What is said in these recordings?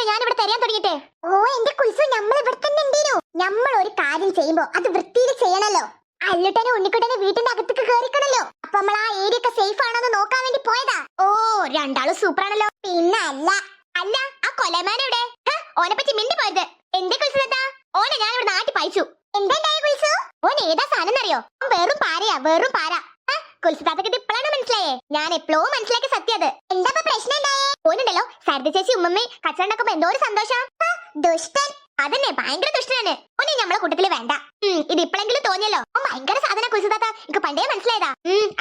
നേരം ഞാൻ ഇവിടെ തരാൻ തുടങ്ങിട്ടെ ഓ എന്റെ കുൽസു നമ്മൾ ഇവിടെ തന്നെ ഉണ്ടേനു. നമ്മൾ ഒരു കാര്യം ചെയ്യുമ്പോ അത് വൃത്തിയിൽ ചെയ്യണല്ലോ. അല്ലുട്ടനെ ഉണ്ണിക്കുട്ടനെ വീട്ടിന്റെ അകത്തേക്ക് കേറിക്കണല്ലോ. അപ്പൊ നമ്മൾ ആ ഏരിയ ഒക്കെ സേഫ് ആണോന്ന് നോക്കാൻ വേണ്ടി പോയതാ. ഓ രണ്ടാളും സൂപ്പർ ആണല്ലോ. പിന്നെ അല്ല. അല്ല ആ കൊലമാൻ എവിടെ? ഹ, ഓനെ പറ്റി മിണ്ടി പോയത്. എന്റെ കുൽസു എന്താ? ഓനെ ഞാൻ ഇവിടെ നാട്ടി പയച്ചു. എന്താ കുൽസു ഓൻ ഏതാ സാധനം അറിയോ വെറും പാരയാ വെറും പാര. കുൽസുതാത്തക്ക് ഇത് ഇപ്പോഴാണ് മനസ്സിലായേ? ഞാൻ എപ്പോഴും മനസ്സിലാക്കി സത്യത് എന്താ സരിത ചേച്ചി ഉമ്മമ്മ കച്ചവടക്കുമ്പോ എന്തോ ഒരു സന്തോഷം. ദുഷ്ടൻ. അതന്നെ ഭയങ്കര ദുഷ്ടനാണ്. ഒന്നും നമ്മളെ കൂട്ടത്തിൽ വേണ്ട. ഇത് ഇപ്പോഴെങ്കിലും തോന്നിയല്ലോ. ഭയങ്കര സാധന കുൽസുതാത്ത എനിക്ക് പണ്ടേ മനസ്സിലായതാ.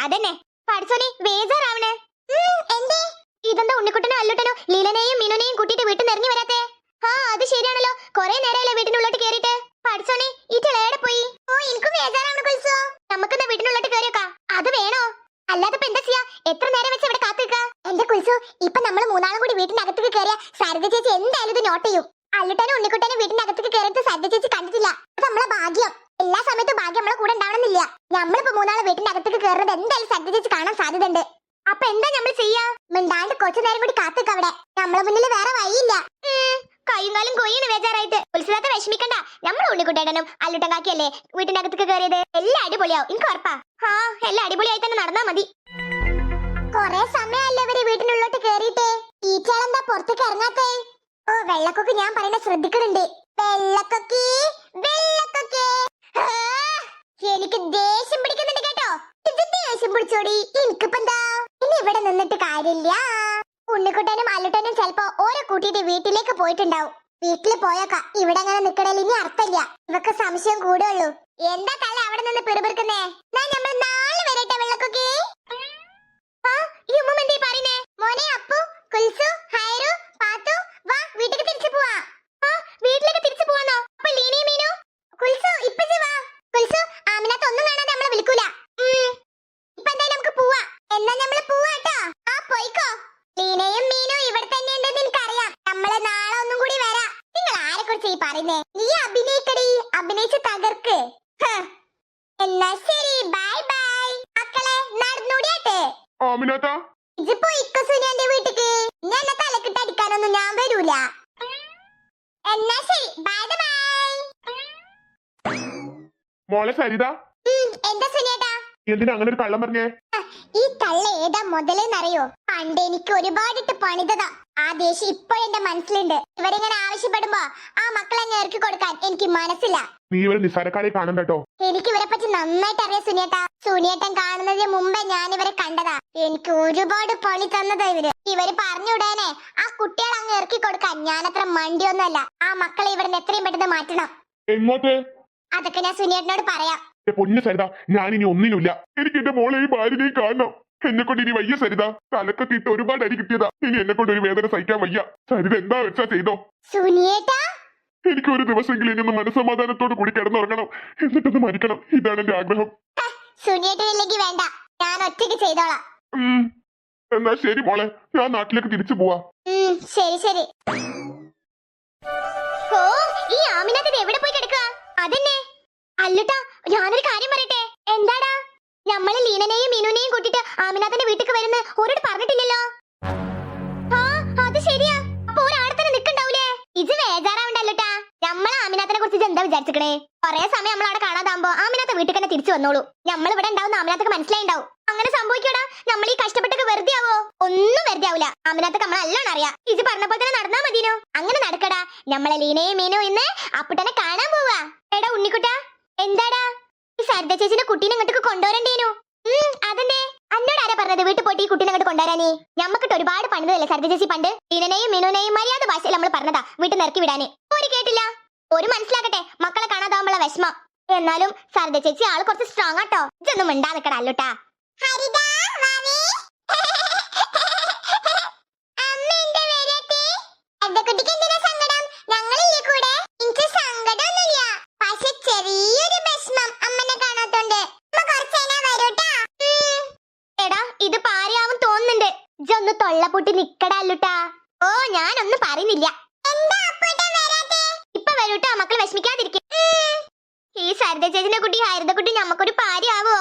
അതന്നെ. പഠിച്ചോനെ ബേജാറാവണ് എന്തേ ഇതെന്താ ഉണ്ണിക്കുട്ടനോ അല്ലുട്ടനോ ലീലനെയും മീനുനെയും കൂട്ടിയിട്ട് വീട്ടിൽ നിന്ന് ഇറങ്ങി വരാത്തെ ആ അത് ശരിയാണല്ലോ കൊറേ നേരമല്ലേ വീട്ടിനുള്ളിട്ട് കേറിയിട്ട് പഠിച്ചോനെ ഈ ചെളയുടെ പോയി ഓ എനിക്കും ബേജാറാവണ് കുൽസോ നമുക്കെന്നാ വീട്ടിനുള്ളിട്ട് കേറിയോക്കാ അത് വേണോ അല്ലാതെ ഇപ്പൊ എന്താ ചെയ്യാ എത്ര നേരം വെച്ച് ഇവിടെ കാത്തു നിൽക്കാ എന്റെ കുൽസു ഇപ്പൊ നമ്മൾ മൂന്നാളും കൂടി വീട്ടിന്റെ അകത്തേക്ക് കയറിയ സരിത ചേച്ചി എന്തായാലും ഇത് നോട്ട് ചെയ്യും. അല്ലുട്ടനും ഉണ്ണിക്കുട്ടനും വീട്ടിന്റെ അകത്തേക്ക് കയറിയിട്ട് സരിത ചേച്ചി കണ്ടിട്ടില്ല. അത് നമ്മളെ ഭാഗ്യം. എല്ലാ സമയത്തും ഭാഗ്യം നമ്മളെ കൂടെ ഉണ്ടാവണമെന്നില്ല. നമ്മളിപ്പോ മൂന്നാൾ വീട്ടിന്റെ അകത്തേക്ക് കയറുന്നത് എന്തായാലും സരിത ചേച്ചി കാണാൻ സാധ്യതയുണ്ട്. അപ്പൊ എന്താ നമ്മൾ ചെയ്യാ? മിണ്ടാണ്ട് കുറച്ചു നേരം കൂടി കാത്തിക്ക അവിടെ. നമ്മളെ മുന്നിൽ വേറെ വഴിയില്ല. കൈയും കാലും കൊയ്യാണ് ബേജാറായിട്ട്. ഉത്സവത്തെ വിഷമിക്കണ്ട. നമ്മൾ ഉണ്ണിക്കുട്ടേടനും അല്ലുട്ടൻ കാക്കിയല്ലേ വീട്ടിന്റെ അകത്തേക്ക് കയറിയത്? എല്ലാം അടിപൊളിയാവും. എനിക്ക് ഉറപ്പാ. ആ എല്ലാം അടിപൊളിയായി തന്നെ നടന്നാ മതി. കൊറേ സമയമല്ലേ ഇവർ വീട്ടിനുള്ളോട്ട് കേറിയിട്ടേ ടീച്ചറെന്താ പുറത്തേക്ക് ഇറങ്ങാത്തേ? ഓ വെള്ളക്കൊക്കെ ഞാൻ പറയുന്ന ശ്രദ്ധിക്കുന്നുണ്ട് വെള്ളക്കൊക്കെ വെള്ളക്കൊക്കെ. എനിക്ക് ദേഷ്യം പിടിക്കുന്നുണ്ട് കേട്ടോ. ഇത് ദേഷ്യം പിടിച്ചോടി. എനിക്കിപ്പോ എന്താ ഇനി ഇവിടെ നിന്നിട്ട് കാര്യമില്ല. ഉണ്ണിക്കുട്ടനും അല്ലുട്ടനും ചെലപ്പോ ഓരോ കൂട്ടിയിട്ട് വീട്ടിലേക്ക് പോയിട്ടുണ്ടാവും. വീട്ടിൽ പോയേക്ക. ഇവിടെ അങ്ങനെ നിക്കണേൽ ഇനി അർത്ഥമില്ല. ഇവക്ക് സംശയം കൂടുള്ളൂ. എന്താ തല അവിടെ നിന്ന് ഞാൻ നമ്മൾ നാളെ വരട്ടെ വെള്ളക്കൊക്കെ. ആ ഈ ഉമ്മ എന്തേ പറയുന്നേ? മോനെ അപ്പു കുൽസു ഹൈറു പാത്തു വാ വീട്ടിലേക്ക് തിരിച്ചു പോവാ ആ വീട്ടിലേക്ക് തിരിച്ചു പോവാന്നോ അപ്പൊ ലീനി മീനു കുൽസു ഇപ്പച്ചി വാ കുൽസു ആമിനത്ത് ഒന്നും കാണാതെ നമ്മളെ വിളിക്കൂല ഉം. ഇപ്പൊ എന്തായാലും നമുക്ക് പോവാ എന്നാ നമ്മൾ പോവാട്ടോ. ആ പോയിക്കോ. ലീനയും മീനും ഇവിടെ തന്നെ ഉണ്ടെന്ന് എനിക്കറിയാം. നമ്മൾ നാളെ ഒന്നും കൂടി വരാം. നിങ്ങൾ ആരെ കുറിച്ച് ഈ പറയുന്നേ? നീ അഭിനയിക്കടി. അഭിനയിച്ച് തകർക്ക്. എന്നാ ശരി. Bye bye. മക്കളെ നടന്നൂടിയാട്ടെ. ആമിനാത്ത ഇതിപ്പോ ഇക്ക സുനിയന്റെ വീട്ടിക്ക്. ഞാൻ എന്നെ തലക്കിട്ട് അടിക്കാനൊന്നും ഞാൻ വരൂല. എന്നാ ശരി. Bye bye. മോളെ സരിത. എന്താ സുനിയേട്ടാ? എന്തിനാ അങ്ങനെ ഒരു കള്ളം പറഞ്ഞേ? ഈ കള്ള ഏതാ മുതലെന്നറിയോ? പണ്ട് എനിക്ക് ഒരുപാടിട്ട് പണിതതാ. ആ ദേഷ്യം ഇപ്പോഴെന്റെ മനസ്സിലുണ്ട്. ഇവരിങ്ങനെ ആവശ്യപ്പെടുമ്പോ ആ മക്കളെ ഞെറുക്കി കൊടുക്കാൻ എനിക്ക് മനസ്സില്ല. നീ ഇവരെ നിസ്സാരക്കാരെ കാണണ്ട കേട്ടോ എനിക്ക് ഇവരെ പറ്റി നന്നായിട്ട് അറിയാം സുനിയേട്ടാ. സുനിയേട്ടൻ കാണുന്നതിന് മുമ്പേ ഞാൻ ഇവരെ കണ്ടതാ. എനിക്ക് ഒരുപാട് പണി തന്നതാ ഇവർ. ഇവർ പറഞ്ഞു വിടാനെ ആ കുട്ടികളെ അങ്ങ് ഇറക്കി കൊടുക്കാൻ ഞാനത്ര മണ്ടിയൊന്നുമല്ല. ആ മക്കളെ ഇവിടുന്ന് എത്രയും പെട്ടെന്ന് മാറ്റണം. എങ്ങോട്ട്? അതൊക്കെ ഞാൻ സുനിയേട്ടനോട് പറയാം. പൊന്നു സരിത ഞാൻ ഇനി ഒന്നിനുമില്ല. എനിക്ക് എന്റെ മോളെ ഈ ഭാര്യനെയും കാണണം. എന്നെ കൊണ്ട് ഇനി വയ്യ സരിത. തലക്കൊക്കെ ഇട്ട് ഒരുപാട് അടി കിട്ടിയതാ. ഇനി എന്നെ കൊണ്ട് ഒരു വേദന സഹിക്കാൻ വയ്യ. സരിത എന്താ വെച്ചാ ചെയ്തോ? എനിക്ക് ഒരു ദിവസമെങ്കിലും ഇനി ഒന്ന് മനസ്സമാധാനത്തോട് കൂടി കിടന്നുറങ്ങണം. എന്നിട്ടൊന്ന് മരിക്കണം. ഇതാണ് എന്റെ ആഗ്രഹം. വേണ്ട. ഞാൻ ഒറ്റയ്ക്ക് ചെയ്തോളാം. എന്നാ ശരി മോളെ. ഞാൻ നാട്ടിലേക്ക് തിരിച്ചു പോവാ. ശരി ശരി. ഓ ഈ ആമിനത്ത് എവിടെ പോയി കിടക്കുക അതന്നെ. അല്ലുട്ടാ ഞാനൊരു കാര്യം പറയട്ടെ? എന്താടാ? നമ്മൾ ലീനനെയും മീനുനെയും കൂട്ടിട്ട് ആമിനാഥന്റെ വീട്ടിക്ക് വരുന്ന ഒരോട് പറഞ്ഞിട്ടില്ലല്ലോ? ആ അത് ശരിയാ. അപ്പൊ ഒരാടെ തന്നെ നിക്കണ്ടാവൂലേ ഇത് വേജാറാവണ്ടല്ലോട്ടാ. നമ്മളെ ആമിനാഥനെ കുറിച്ച് എന്താ വിചാരിച്ചിക്കണേ കൊറേ സമയം നമ്മൾ അവിടെ കാണാതാകുമ്പോ ആമിനാഥ വീട്ടിൽ തന്നെ തിരിച്ചു വന്നോളൂ. നമ്മൾ ഇവിടെ ഉണ്ടാവുന്ന ആമിനാഥക്ക് മനസ്സിലായിണ്ടാവും. അങ്ങനെ സംഭവിക്കൂടാ? നമ്മൾ ഈ കഷ്ടപ്പെട്ടൊക്കെ വെറുതെ ആവോ? ഒന്നും വെറുതെ ആവൂല. ആമിനാഥക്ക് നമ്മൾ നല്ലോണം അറിയാം. ഇത് പറഞ്ഞ തന്നെ നടന്നാ മതിനോ? അങ്ങനെ നടക്കടാ. നമ്മളെ ലീനയും മീനോ ഇന്ന് അപ്പുട്ടനെ കാണാൻ പോവാ. എടാ ഉണ്ണിക്കുട്ടാ എന്താടാ? ഈ സരിത ചേച്ചിന്റെ കുട്ടീനെ ഇങ്ങോട്ട് കൊണ്ടുവരണ്ടേനു? അതന്നെ അന്നോട് ആരാ പറഞ്ഞത് വീട്ടിൽ പോയിട്ട് കുട്ടീനെ അങ്ങോട്ട് കൊണ്ടുവരാനേ? ഞമ്മക്കിട്ട് ഒരുപാട് പണിതല്ലേ സരിത ചേച്ചി പണ്ട്? ലീനനെയും മിനുനെയും മര്യാദ ഭാഷയിൽ നമ്മൾ പറഞ്ഞതാ വീട്ടിൽ നിറക്കി വിടാനെ. ഒരു കേട്ടില്ല? ഒരു മനസ്സിലാക്കട്ടെ മക്കളെ കാണാതാവുമ്പോള്ള വിഷമം. എന്നാലും സരിത ചേച്ചി ആൾ കുറച്ച് സ്ട്രോങ് ആട്ടോ ഇതൊന്നും മിണ്ടാ നിക്കടാ അല്ലോട്ടാ. എടാ ഇത് പാരയാവും തോന്നുന്നുണ്ട്. ഇജൊന്ന് തൊള്ളപൂട്ടി നിക്കടാ അല്ലുട്ടാ. ഓ ഞാനൊന്നും പറയുന്നില്ല. ഇപ്പൊ വരൂട്ടോ മക്കൾ വിഷമിക്കാതിരിക്കും. ഈ സരിത ചേച്ചിന്റെ കുട്ടി ഹരിത കുട്ടി ഞമ്മക്കൊരു പാരയാവോ?